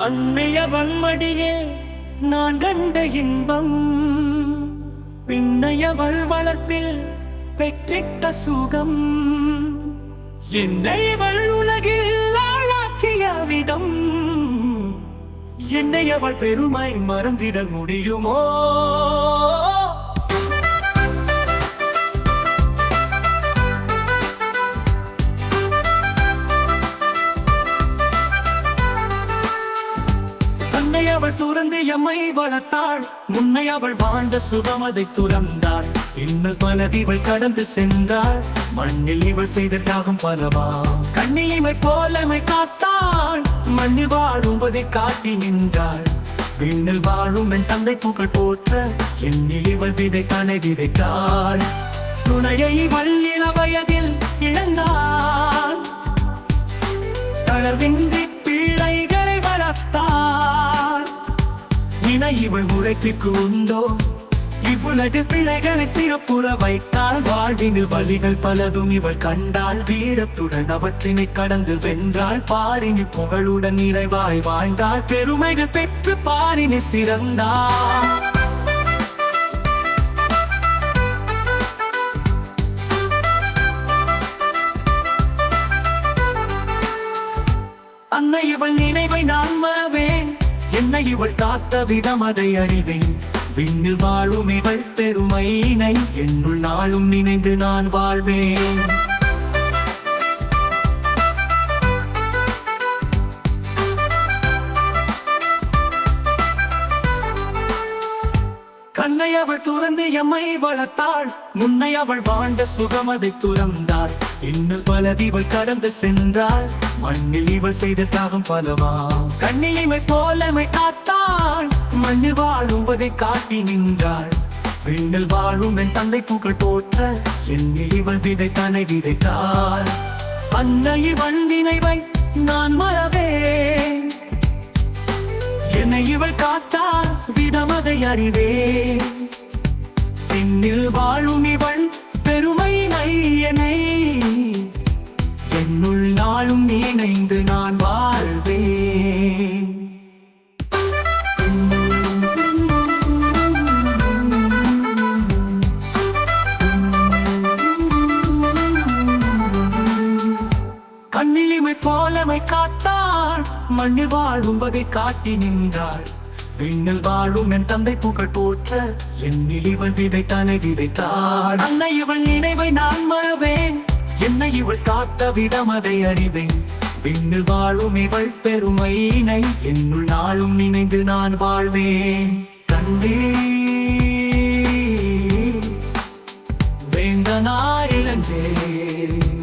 அன்னைய வன்மடியே நான் கண்ட இன்பம். பின்னையவள் வளர்ப்பில் பெற்றிட்ட சுகம். என்னை அவள் உலகில் ஆளாக்கிய விதம். என்னை அவள் பெருமை மறந்திட முடியுமோ? அவள் துறந்து எம்மை வளர்த்தாள். முன்னை அவள் வாழ்ந்த சுகம் அதை துறந்தாள். இன்னும் பலதி இவள் கடந்து சென்றாள். மண்ணில் இவள் செய்த தியாகம் பலவா. கண்ணியமை போலமை காத்தாள். மண்ணில் வாழும்பதை காட்டி நின்றாள். விண்ணில் வாழும் என் தந்தை புகழ் போற்ற என்னில் இவள் விதை கனை விதைத்தாள். துணையை இவள் இள வயதில் இழந்தாள். தளர்வின்றி வினை இவள் உழைப்பிற்கு உண்டோ? இவ்வுலகு பிழைகளை சிறப்புற வைத்தால் வாழ்வின் வழிகள் பலதும் இவள் கண்டாள் வீரத்துடன் அவற்றினை கடந்து வென்றாள் பாரினி புகழுடன் நிறைவாய் வாழ்ந்தாள் பெருமைகள் பெற்று பாரினில் சிறந்தாள். அன்னை இவள் நினைவை நான் மறவேன். என்னை இவள் காத்த விதம் அதை அறிவேன். விண்ணில் வாழும் இவள் பெருமையினை என்னுள் நாளும் நினைந்து நான் வாழ்வேன். கண்ணை அவள் துறந்து எம்மை வளர்த்தாள். முன்னை அவள் வாழ்ந்த சுகம் அதை துறந்தாள். இன்னும் பலதி இவள் கடந்து சென்றாள். மண்ணில் இவள் செய்த தாகம் பலவா கண்ணிலிமை போலமை காத்தாள். மண்ணில் வாழும்பதை காட்டி நின்றாள். பெண்ணில் வாழும் என் தந்தை புகழ் போற்ற என்னில் இவள் விதை தன்னை விதைத்தாள். அன்னை வந்தினைவை நான் மறவே என்னை இவள் காத்தால் விதமதை அறிவேன். என்னில் வாழும் இவள் பெருமை என்னை என்னுள் நாளும் இணைந்து நான் வாழ்வேன். கண்ணிலிமை போலமை காத்தாள் மண்ணில் வாழும் வகை காட்டி நின்றாள். விண்ணில் வாழும் என் தந்தை புகழ் போற்ற என்னில் இவள் விதைத்தானே விதைத்தாள். அன்னை இவள் நினைவை நான் மறவேன் என்னை இவள் காத்த விதம் அதை அறிவேன். விண்ணில் வாழும் இவள் பெருமையினை என்னுள் நாளும் நினைந்து நான் வாழ்வேன். தந்தே வேந்தனார் இளஞ்சே.